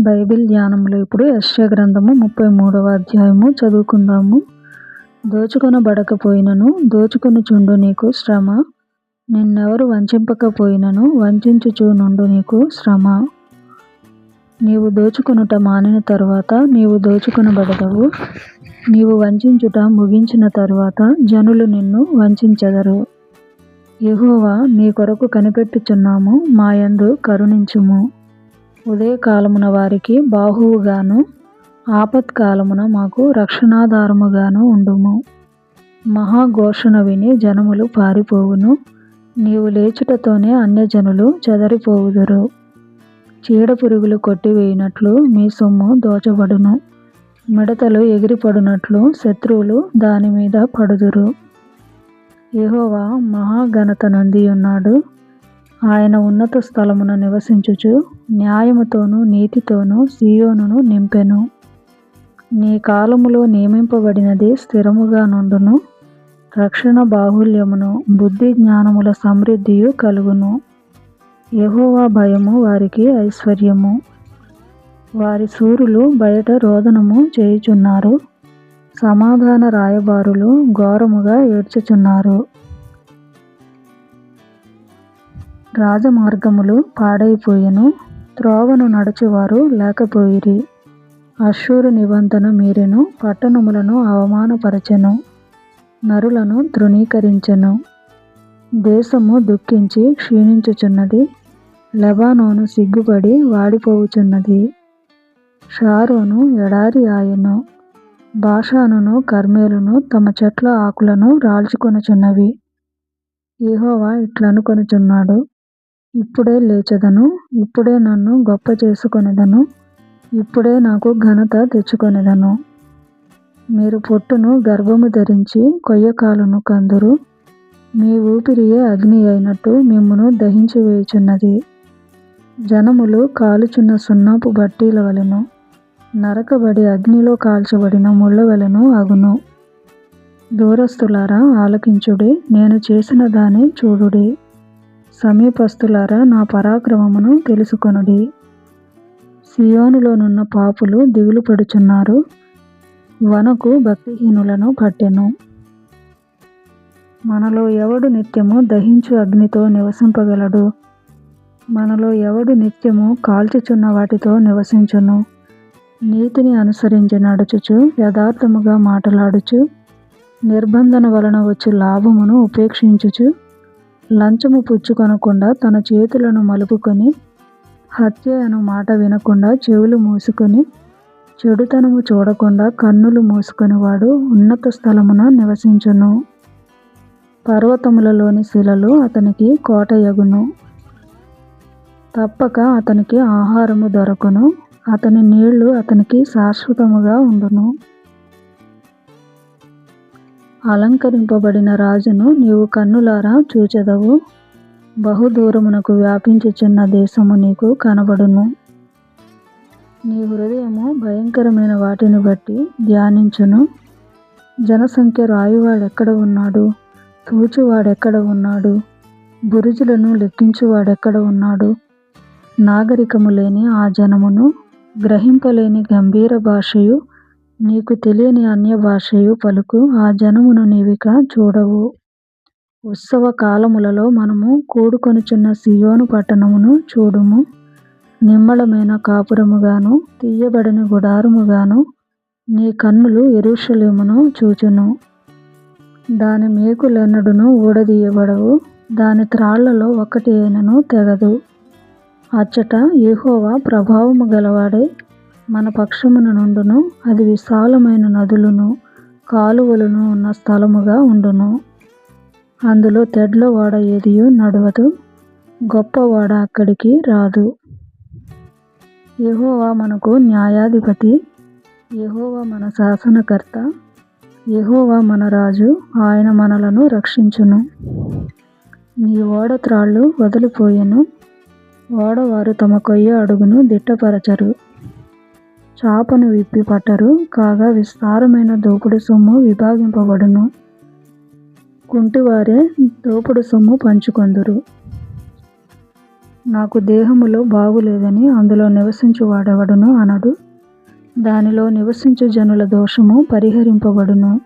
Bible ధ్యానంలో ఇప్పుడు యశ్య గ్రంథము ముప్పై మూడవ అధ్యాయము చదువుకుందాము. దోచుకొనబడకపోయినను దోచుకొనుచుండు నీకు శ్రమ. నిన్నెవరు వంచింపకపోయినను వంచించుచు నుండు నీకు శ్రమ. నీవు దోచుకొనుట మానిన తరువాత నీవు దోచుకొనబడదవు. నీవు వంచించుట ముగించిన తరువాత జనులు నిన్ను వంచెదరు యహోవా నీ కొరకు కనిపెట్టుచున్నాము మాయందు కరుణించుము. ఉదయకాలమున వారికి బాహువుగాను ఆపత్కాలమున మాకు రక్షణాధారముగాను ఉండుము. మహాఘోషణ విని జనములు పారిపోవును. నీవు లేచుటతోనే అన్యజనులు చెదరిపోవుదురు. చీడపురుగులు కొట్టివేయినట్లు మీ సొమ్ము దోచబడును. మిడతలు ఎగిరిపడునట్లు శత్రువులు దాని మీద పడుదురు. యహోవా మహాఘనత నొంది ఉన్నాడు ఆయన ఉన్నత స్థలమున నివసించుచు న్యాయముతోనూ నీతితోనూ సీయోనును నింపెను. నీ కాలములో నియమింపబడినది స్థిరముగా నుండును. రక్షణ బాహుల్యమును బుద్ధి జ్ఞానముల సమృద్ధియు కలుగును. యహోవా భయము వారికి ఐశ్వర్యము. వారి సూరులు బయట రోదనము చేయుచున్నారు. సమాధాన రాయబారులు ఘోరముగా ఏడ్చుచున్నారు. రాజమార్గములు పాడైపోయెను. త్రోవను నడుచువారు లేకపోయిరి. అశ్షూరు నిబంధన మీరెను పట్టణములను అవమానపరచెను నరులను తృణీకరించెను. దేశము దుఃఖించి క్షీణించుచున్నది లెబానోను సిగ్గుపడి వాడిపోవుచున్నది. షారోను ఎడారి ఆయను బాషానును కర్మేలును తమ చెట్ల ఆకులను రాల్చుకొనుచున్నవి. ఈహోవా ఇట్లనుకొనుచున్నాడు. ఇప్పుడే లేచెదను ఇప్పుడే నన్ను గొప్ప చేసుకునేదను ఇప్పుడే నాకు ఘనత తెచ్చుకొనెదను. మీరు పొట్టును గర్భము ధరించి కొయ్యకాలును కందురు మీ ఊపిరియే అగ్ని అయినట్టు మిమ్మును దహించి వేయుచున్నది. జనములు కాలుచున్న సున్నపు బట్టీల వలెను నరకబడి అగ్నిలో కాల్చబడిన ముళ్ళ వలెను అగును. దూరస్తులారా ఆలకించుడి నేను చేసిన దాని చూడుడి. సమీపస్తులారా నా పరాక్రమమును తెలుసుకొనుడి. సియోనులోనున్న పాపులు దిగులు పడుచున్నారు. వనకు భక్తిహీనులను పట్టెను. మనలో ఎవడు నిత్యము దహించు అగ్నితో నివసింపగలడు? మనలో ఎవడు నిత్యము కాల్చుచున్న వాటితో నివసించును? నీతిని అనుసరించి నడుచుచు యథార్థముగా మాటలాడుచు నిర్బంధన వలన వచ్చు లాభమును ఉపేక్షించుచు లంచము పుచ్చుకొనకుండా తన చేతులను మలుపుకొని హత్య అను మాట వినకుండా చెవులు మూసుకొని చెడుతనము చూడకుండా కన్నులు మూసుకొనివాడు ఉన్నత స్థలమున నివసించును. పర్వతములలోని శిలలు అతనికి కోటయగును తప్పక అతనికి ఆహారము దొరకును. అతని నీళ్ళు అతనికి శాశ్వతముగా ఉండును. అలంకరింపబడిన రాజును నీవు కన్నులారా చూచెదవు. బహుదూరమునకు వ్యాపించుచున్న దేశము నీకు కనబడును. నీ హృదయము భయంకరమైన వాటిని బట్టి ధ్యానించును. జనసంఖ్య రాయువాడెక్కడ ఉన్నాడు? తూచువాడెక్కడ ఉన్నాడు? బురుజులను లెక్కించువాడెక్కడ ఉన్నాడు? నాగరికము లేని ఆ జనమును గ్రహింపలేని గంభీర భాషయు నీకు తెలియని అన్య భాషయు పలుకు ఆ జనమును నీవిక చూడవు. ఉత్సవ కాలములలో మనము కూడుకొనుచున్న సియోను పట్టణమును చూడుము. నిమ్మళమైన కాపురముగాను తీయబడిన గుడారముగాను నీ కన్నులు ఎరుషలేమును చూచును. దాని మేకులెన్నడును ఊడదీయబడవు దాని త్రాళ్ళలో ఒకటి అయినను తెగదు. అచ్చట యెహోవా ప్రభావము గలవాడై మన పక్షమున నుండును అది విశాలమైన నదులను కాలువలను ఉన్న స్థలముగా ఉండును. అందులో తెడ్ల ఓడ ఏదియు నడవదు గొప్ప ఓడ అక్కడికి రాదు. యహోవా మనకు న్యాయాధిపతి యహోవా మన శాసనకర్త యహోవా మన రాజు ఆయన మనలను రక్షించును. నీ ఓడ త్రాళ్ళు వదిలిపోయెను ఓడవారు తమ కొయ్య అడుగును దిట్టపరచరు. చాపను విప్పి పట్టరు కాగా విస్తారమైన దోపుడు సొమ్ము విభాగింపబడును. కుంటివారే దోపుడు సొమ్ము పంచుకొందురు. నాకు దేహములో బాగులేదని అందులో నివసించు వాడెవడును అనడు. దానిలో నివసించు జనుల దోషము పరిహరింపబడును.